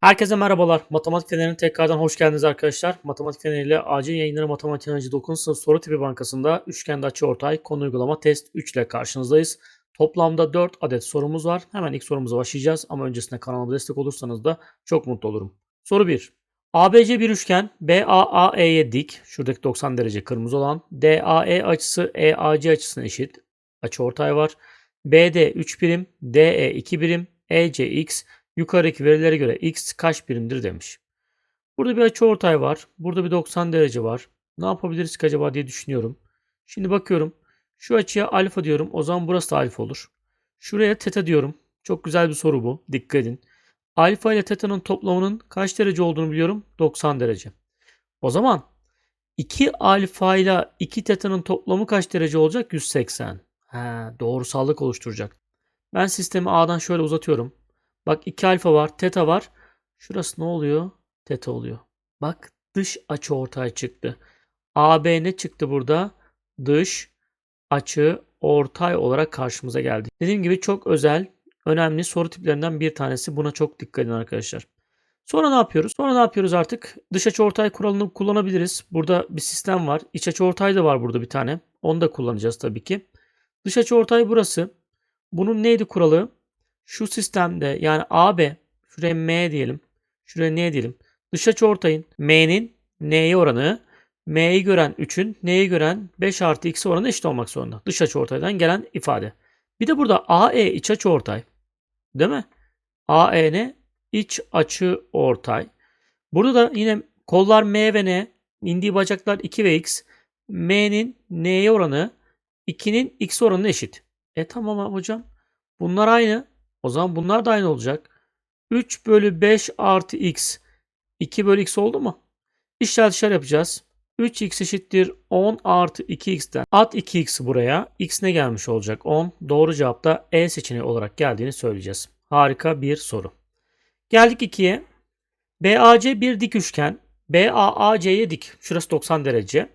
Herkese merhabalar. Matematik Feneri'ne tekrardan hoş geldiniz arkadaşlar. Matematik Feneri ile acil yayınları Matematik Öğrenci 9. sınıf soru tipi bankasında üçgende açıortay konu uygulama test 3 ile karşınızdayız. Toplamda 4 adet sorumuz var. Hemen ilk sorumuza başlayacağız ama öncesinde kanalıma destek olursanız da çok mutlu olurum. Soru 1. ABC bir üçgen BAAE'ye dik, şuradaki 90 derece kırmızı olan, DAE açısı EAC açısına eşit, açıortay var. BD 3 birim, DE 2 birim, EC x, yukarıdaki verilere göre x kaç birimdir demiş. Burada bir açıortay var. Burada bir 90 derece var. Ne yapabiliriz ki acaba diye düşünüyorum. Şimdi bakıyorum. Şu açıya alfa diyorum. O zaman burası da alfa olur. Şuraya teta diyorum. Çok güzel bir soru bu. Dikkat edin. Alfa ile teta'nın toplamının kaç derece olduğunu biliyorum. 90 derece. O zaman 2 alfa ile 2 teta'nın toplamı kaç derece olacak? 180. He, doğrusallık oluşturacak. Ben sistemi A'dan şöyle uzatıyorum. Bak 2 alfa var, teta var. Şurası ne oluyor? Teta oluyor. Bak dış açı ortay çıktı. AB ne çıktı burada? Dış açı ortay olarak karşımıza geldi. Dediğim gibi çok özel, önemli soru tiplerinden bir tanesi. Buna çok dikkat edin arkadaşlar. Sonra ne yapıyoruz? Sonra ne yapıyoruz artık? Dış açı ortay kuralını kullanabiliriz. Burada bir sistem var. İç açı ortay da var burada bir tane. Onu da kullanacağız tabii ki. Dış açı ortay burası. Bunun neydi kuralı? Şu sistemde yani AB şuraya M diyelim. Şuraya N diyelim. Dış açı ortayın M'nin N'ye oranı M'yi gören 3'ün N'yi gören 5 artı X oranı eşit olmak zorunda. Dış açı ortaydan gelen ifade. Bir de burada AE iç açı ortay. Değil mi? AE ne? İç açı ortay. Burada da yine kollar M ve N. indiği bacaklar 2 ve X. M'nin N'ye oranı 2'nin X oranı eşit. E tamam hocam. Bunlar aynı. O zaman bunlar da aynı olacak. 3 bölü 5 artı x 2 bölü x oldu mu? İşler dışarı yapacağız. 3x eşittir 10 artı 2x'ten. At 2x'i buraya. x ne gelmiş olacak? 10. Doğru cevap da E seçeneği olarak geldiğini söyleyeceğiz. Harika bir soru. Geldik 2'ye. BAC bir dik üçgen. BAAC'ye dik. Şurası 90 derece.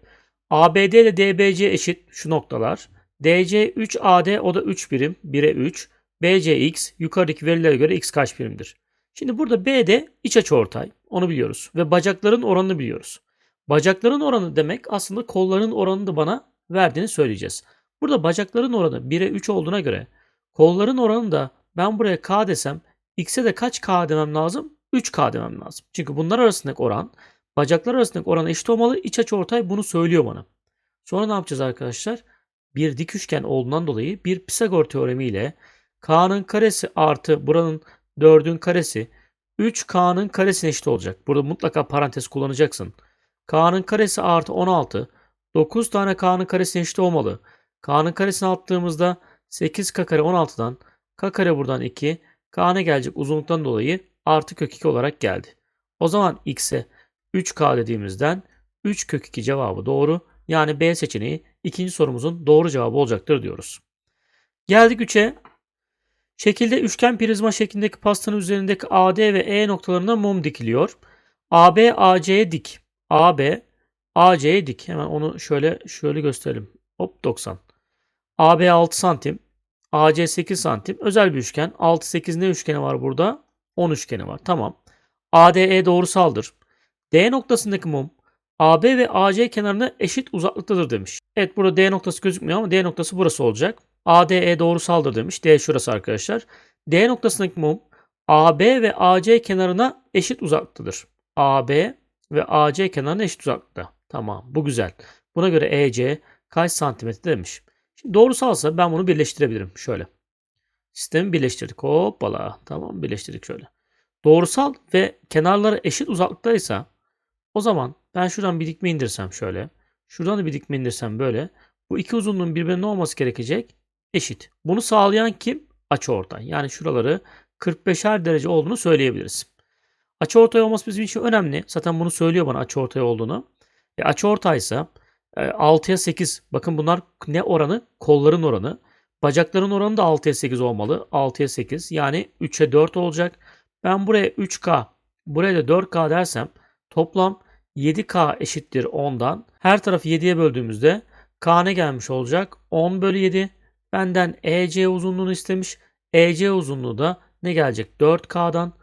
ABD ile DBC eşit şu noktalar. DC 3AD o da 3 birim. 1'e 3. BCX yukarıdaki verilere göre x kaç birimdir? Şimdi burada BD iç açı ortay. Onu biliyoruz. Ve bacakların oranını biliyoruz. Bacakların oranı demek aslında kolların oranını da bana verdiğini söyleyeceğiz. Burada bacakların oranı 1'e 3 olduğuna göre kolların oranı da ben buraya k desem x'e de kaç k demem lazım? 3k demem lazım. Çünkü bunlar arasındaki oran bacaklar arasındaki oran eşit olmalı. İç açı ortay bunu söylüyor bana. Sonra ne yapacağız arkadaşlar? Bir dik üçgen olduğundan dolayı bir Pisagor teoremi ile K'nın karesi artı buranın 4'ün karesi 3K'nın karesine eşit olacak. Burada mutlaka parantez kullanacaksın. K'nın karesi artı 16. 9 tane K'nın karesine eşit olmalı. K'nın karesini attığımızda 8K kare 16'dan K kare buradan 2. K ne gelecek uzunluktan dolayı artı kök 2 olarak geldi. O zaman X'e 3K dediğimizden 3 kök 2 cevabı doğru. Yani B seçeneği ikinci sorumuzun doğru cevabı olacaktır diyoruz. Geldik 3'e. Şekilde üçgen prizma şeklindeki pastanın üzerindeki AD ve E noktalarına mum dikiliyor. AB AC'ye dik. AB AC'ye dik. Hemen onu şöyle şöyle gösterelim. Hop 90. AB 6 santim. AC 8 santim. Özel bir üçgen. 6 8 ne üçgeni var burada? 10 üçgeni var. Tamam. ADE doğrusaldır. D noktasındaki mum AB ve AC kenarına eşit uzaklıktadır demiş. Evet burada D noktası gözükmüyor ama D noktası burası olacak. ADE doğrusaldır demiş. D şurası arkadaşlar. D noktasındaki mum AB ve AC kenarına eşit uzaklıktadır. AB ve AC kenarına eşit uzaklıkta. Tamam bu güzel. Buna göre EC kaç santimetre demiş. Şimdi doğrusalsa ben bunu birleştirebilirim. Şöyle. Sistemi birleştirdik. Hoppala. Tamam birleştirdik şöyle. Doğrusal ve kenarları eşit uzaklıktaysa o zaman ben şuradan bir dikme indirsem şöyle. Şuradan da bir dikme indirsem böyle. Bu iki uzunluğun birbirine olması gerekecek? Eşit. Bunu sağlayan kim? Açıortay. Yani şuraları 45'er derece olduğunu söyleyebiliriz. Açıortay olması bizim için önemli. Zaten bunu söylüyor bana açıortay olduğunu. E, açıortay ise 6'ya 8. Bakın bunlar ne oranı? Kolların oranı. Bacakların oranı da 6'ya 8 olmalı. 6'ya 8 yani 3'e 4 olacak. Ben buraya 3K, buraya da 4K dersem toplam 7K eşittir 10'dan. Her tarafı 7'ye böldüğümüzde K ne gelmiş olacak? 10 bölü 7. Benden EC uzunluğunu istemiş. EC uzunluğu da ne gelecek? 4K'dan.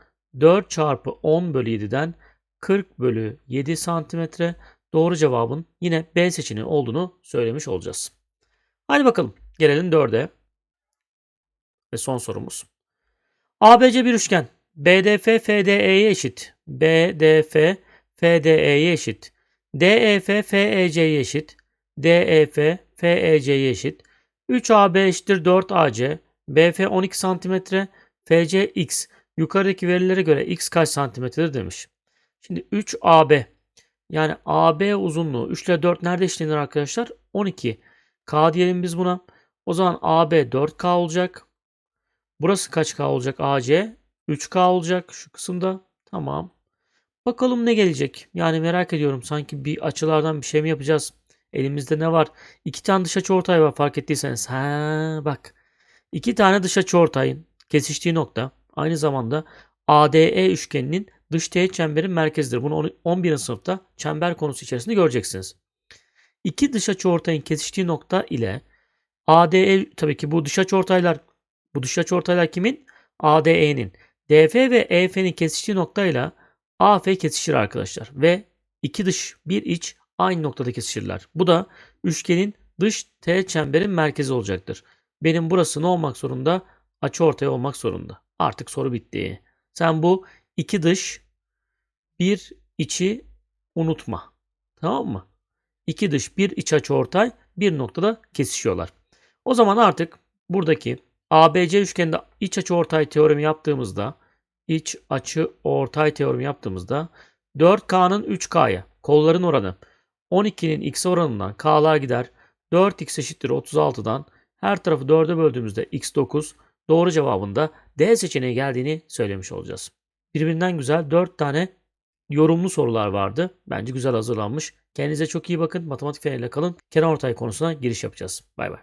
4 çarpı 10 bölü 7'den 40 bölü 7 santimetre doğru cevabın yine B seçeneği olduğunu söylemiş olacağız. Hadi bakalım gelelim 4'e. Ve son sorumuz. ABC bir üçgen. BDF FDE'ye eşit. BDF FDE'ye eşit. DEF FEC'ye eşit. DEF FEC'ye eşit. 3AB eşittir 4AC. BF 12 cm. FC x. Yukarıdaki verilere göre x kaç santimetredir demiş. Şimdi 3AB yani AB uzunluğu 3 ile 4 nerede eşlenir arkadaşlar? 12. K diyelim biz buna. O zaman AB 4K olacak. Burası kaç K olacak AC? 3K olacak şu kısımda. Tamam. Bakalım ne gelecek? Yani merak ediyorum. Sanki bir açılardan bir şey mi yapacağız? Elimizde ne var? İki tane dış açı ortay var fark ettiyseniz. Ha bak. İki tane dış açı ortayın kesiştiği nokta aynı zamanda ADE üçgeninin dış teğet çemberin merkezidir. Bunu 11. sınıfta çember konusu içerisinde göreceksiniz. İki dış açı ortayın kesiştiği nokta ile ADE tabii ki bu dış açı ortaylar bu dış açı ortaylar kimin? ADE'nin. DF ve EF'nin kesiştiği noktayla AF kesişir arkadaşlar. Ve iki dış bir iç aynı noktada kesişirler. Bu da üçgenin dış teğet çemberin merkezi olacaktır. Benim burası ne olmak zorunda? Açı ortay olmak zorunda. Artık soru bitti. Sen bu iki dış bir içi unutma. Tamam mı? İki dış bir iç açı ortay bir noktada kesişiyorlar. O zaman artık buradaki ABC üçgeninde iç açı ortay teoremi yaptığımızda iç açı ortay teoremi yaptığımızda 4K'nın 3K'ya kolların oranı 12'nin x oranından K'lar gider. 4x eşittir 36'dan her tarafı 4'e böldüğümüzde x9 doğru cevabında D seçeneği geldiğini söylemiş olacağız. Birbirinden güzel 4 tane yorumlu sorular vardı. Bence güzel hazırlanmış. Kendinize çok iyi bakın. Matematik feneriyle kalın. Kenar ortay konusuna giriş yapacağız. Bay bay.